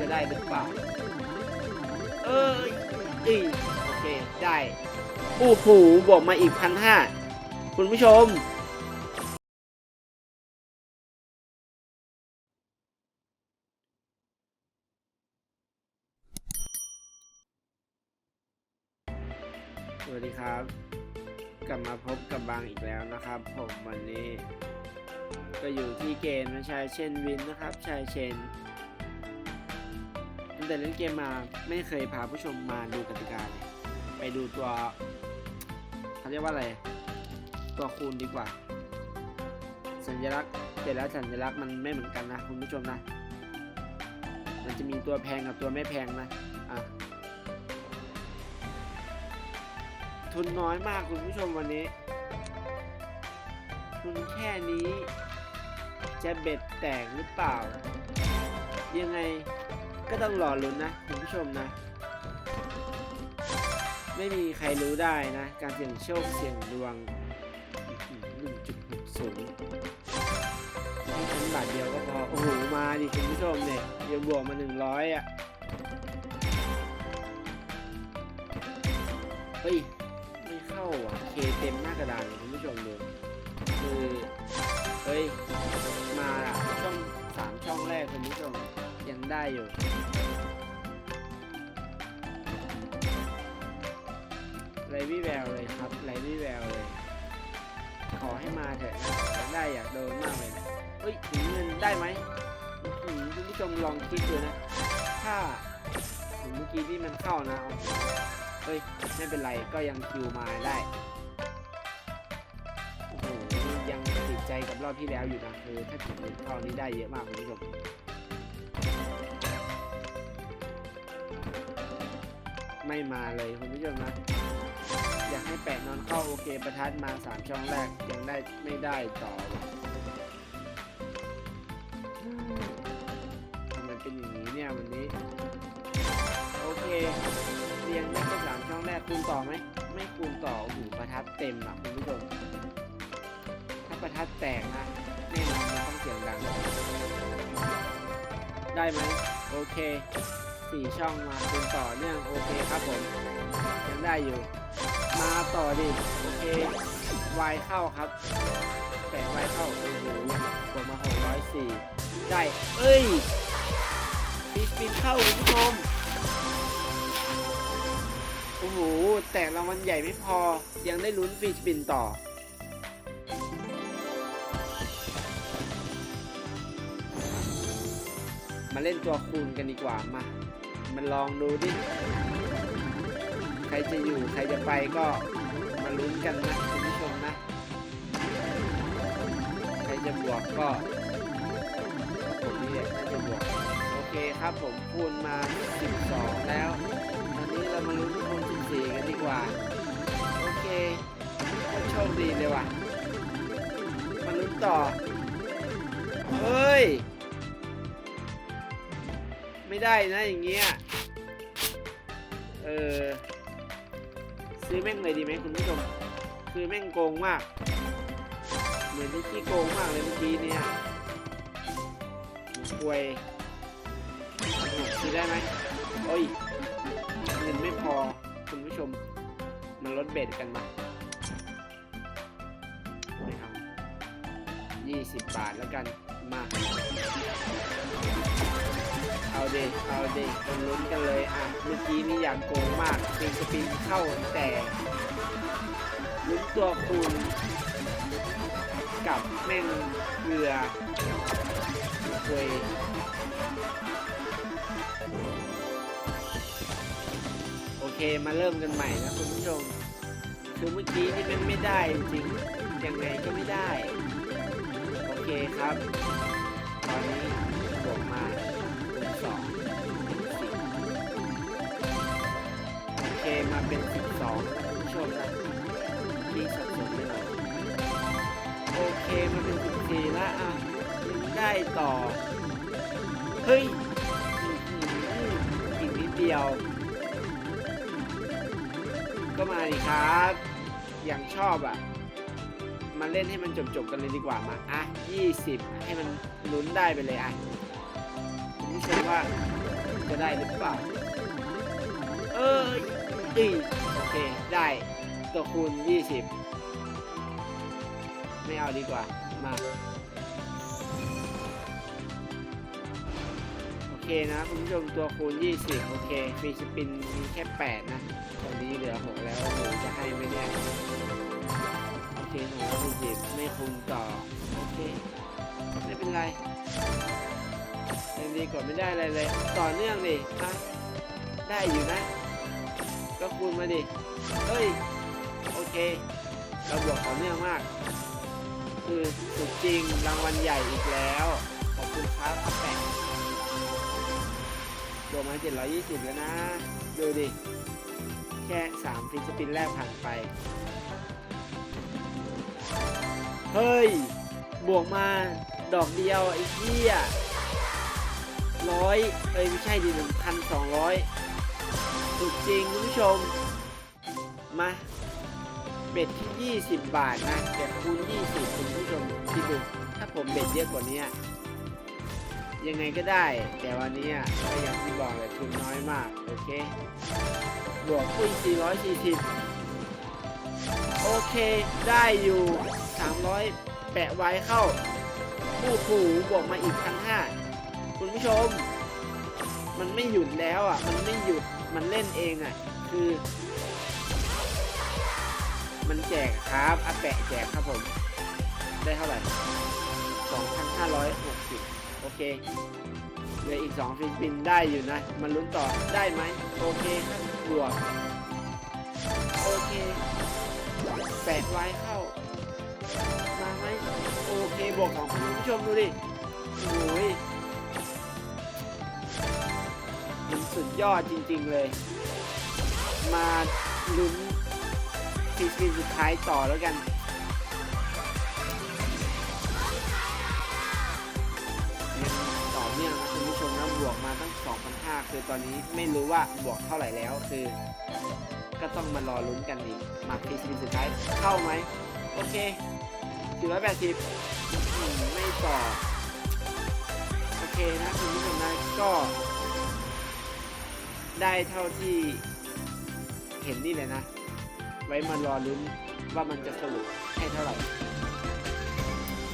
จะได้หรือเปล่า เอ้ยอีโอเค ได้โอ้โหบอกมาอีกพันห้าคุณผู้ชม สวัสดีครับ กลับมาพบกับบางอีกแล้วนะครับผมวันนี้ ก็อยู่ที่เกมนะชายเชนวินนะครับชายเชน แต่เล่นเกมมาไม่เคยพาผู้ชมมาดูกติกาเลยไปดูตัวเขาเรียกว่าอะไร ตัวคูณดีกว่า สัญลักษณ์แต่ละสัญลักษณ์มันไม่เหมือนกันนะคุณผู้ชมนะ มันจะมีตัวแพงกับตัวไม่แพงนะอะทุนน้อยมากคุณผู้ชมวันนี้ ทุนแค่นี้ จะเบ็ดแตกหรือเปล่า ยังไง ก็ต้องรอลุ้นนะคุณผู้ชมนะ ไม่มีใครรู้ได้นะ การเสี่ยงโชคเสี่ยงดวงหนึ่งจุดหกศูนย์ให้ชั้นบาทเดียวก็พอ โอ้โห มาดิคุณผู้ชมเนี่ยเดี๋ยวบวกมาหนึ่งร้อยอะ เฮ้ย ไม่เข้าอะ เคเต็มหน้ากระดานคุณผู้ชมดูคือ เฮ้ย มาอะช่องสามช่องแรกคุณผู้ชม ยังได้อยู่ ไรวิแววเลยครับไรวิแววเลย ขอให้มาเถอะนะอยากได้อยากโดนมากเลยนะเฮ้ยถึงเงินได้ไหมคุณผู้ชมลองคิดดูนะ ถ้าถึงเมื่อกี้ที่มันเข้านะเอาเฮ้ย ไม่เป็นไรก็ยังคิวมาได้โอ้โหยังติดใจกับรอบที่แล้วอยู่นะคือถ้าถึงเงินเข้านี่ได้เยอะมากคุณผู้ชม ไม่มาเลยคุณผู้ชมนะ อยากให้แปะนอนเข้าโอเคประทัดมาสามช่องแรกยังได้ไม่ได้ต่อทำไมเป็นอย่างนี้เนี่ยวันนี้ โอเคเรียงได้แค่สามช่องแรกคูณต่อไหมไม่คูณต่อโอ้โหประทัดเต็มอะคุณผู้ชมถ้าประทัดแตกนะแน่นอนมันต้องเสียงดังได้ไหมโอเค สี่ช่องมาคูณต่อเนื่องโอเคครับผมยังได้อยู่ มาต่อดิโอเควายเข้าครับแปะวายเข้าโอ้โหกดมา604ได้เอ้ยปีสปินเข้าคุณผู้ชมโอ้โหแต่รางวัลใหญ่ไม่พอยังได้ลุ้นฟีสปินต่อมาเล่นตัวคูณกันดีกว่ามา มันลองดูดิ ใครจะอยู่ใครจะไปก็มาลุ้นกันนะคุณผู้ชมนะ ใครจะบวกก็ผมนี่แหละน่าจะบวก โอเคครับผมคูณมา 12 แล้วตอนนี้เรามาลุ้นคูณ14 กันดีกว่า โอเคโชคดีเลยว่ะ มาลุ้นต่อ เฮ้ย ไม่ได้นะอย่างเงี้ย เออ ซื้อแม่งเลยดีไหมคุณผู้ชมคือแม่งโกงมาก เหมือนที่ขี้โกงมากเลยเมื่อกี้เนี่ยควยซื้อได้ไหมโอ้ยเงินไม่พอคุณผู้ชม มันลดเบ็ดกันมาไม่เอายี่สิบบาทแล้วกัน มา เอาเดเอาเดคนลุ้นกันเลยอะเมื่อกี้นี่อยากโกงมากปินสปินเข้าแต่ลุ้นตัวคูณกับแม่งเกลือคุยโอเคมาเริ่มกันใหม่นะคุณผู้ชมคือเมื่อกี้นี่มันไม่ได้จริงยังไงก็ไม่ได้ โอเคครับ ตอนนี้ มาเป็นสิบสองนะคุณผู้ชมนะที่สับสนไปหน่อยโอเคมาเป็นสิบสี่ละอะได้ต่อ เฮ้ยอีกนิดเดียว ก็มาดิครับ อย่างชอบอะมาเล่นให้มันจบๆกันเลยดีกว่ามา อะ 20 ให้มันลุ้นได้ไปเลยอะคุณผู้ชมว่าจะได้หรือเปล่า เอ้ ยอีโอเค ได้ตัวคูณ 20 ไม่เอาดีกว่า มา โอเคนะคุณผู้ชมตัวคูณ 20 โอเคฟรีสปินมีแค่ 8 นะตอนนี้เหลือ 6 แล้วโอ้โหจะให้ไหมเนี่ยโอเคหกร้อยสี่สิบไม่คูณต่อ โอเค ไม่เป็นไรยังดีกว่าไม่ได้อะไรเลย ต่อเนื่องดิฮะได้อยู่นะ ก็คูณมาดิ เฮ้ย โอเค เราบวกต่อเนื่องมาก คือสุดจริงรางวัลใหญ่อีกแล้ว ขอบคุณครับอาแปะบวกมา 720 แล้วนะ ดูดิ แค่ 3 ฟินสปินแรกผ่านไป เฮ้ย บวกมาดอกเดียวไอ้เหี้ยร้อยเอ้ยไม่ใช่ดิหนึ่งพันสองร้อย สุดจริงคุณผู้ชม มาเบ็ดที่ 20 บาทนะแต่คูณ 20 คุณผู้ชมคิดดูถ้าผมเบ็ดเยอะกว่านี้ ยังไงก็ได้ แต่วันนี้ก็อย่างที่บอกเลยทุนน้อยมาก โอเค บวกคุย440 โอเค ได้อยู่ 300 แปะไว้เข้าผู้ผูบวกมาอีกพันห้าคุณผู้ชม มันไม่หยุดแล้วอะ มันไม่หยุด มันเล่นเองอะ คือ มันแจกครับอาแปะแจกครับผม ได้เท่าไหร่ 2,560 โอเคเหลืออีก 2 ฟิลิปปินได้อยู่นะ มันลุ้นต่อได้ไหม โอเคครับบวกโอเคแปดไว้เข้า มาไหมโอเคบวกของคุณผู้ชมดูดิโอ้ย สุดยอดจริงๆเลย มาลุ้นฟีสปินสุดท้ายต่อแล้วกันยังต่อเนื่องนะคุณผู้ชมนะบวกมาตั้ง 2,500 คือตอนนี้ไม่รู้ว่าบวกเท่าไหร่แล้วคือ ก็ต้องมารอลุ้นกันอีกมาฟีสปินสุดท้ายเข้าไหม โอเค 480อืมไม่ต่อโอเคนะคุณผู้ชมนะก็ ได้เท่าที่เห็นนี่เลยนะ ไว้มารอลุ้นว่ามันจะสรุปให้เท่าไหร่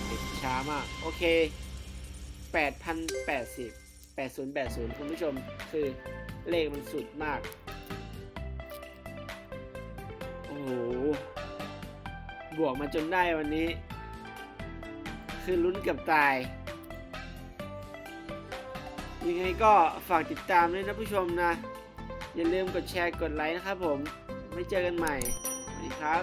เด็กช้ามาก โอเค 8,080 8080 คุณผู้ชมคือเลขมันสุดมาก โอ้โห บวกมาจนได้วันนี้ คือลุ้นเกับตายยังไงก็ฝากติดตามด้วยนะผู้ชมนะ อย่าลืมกดแชร์กดไลค์นะครับผม ไม่เจอกันใหม่ สวัสดีครับ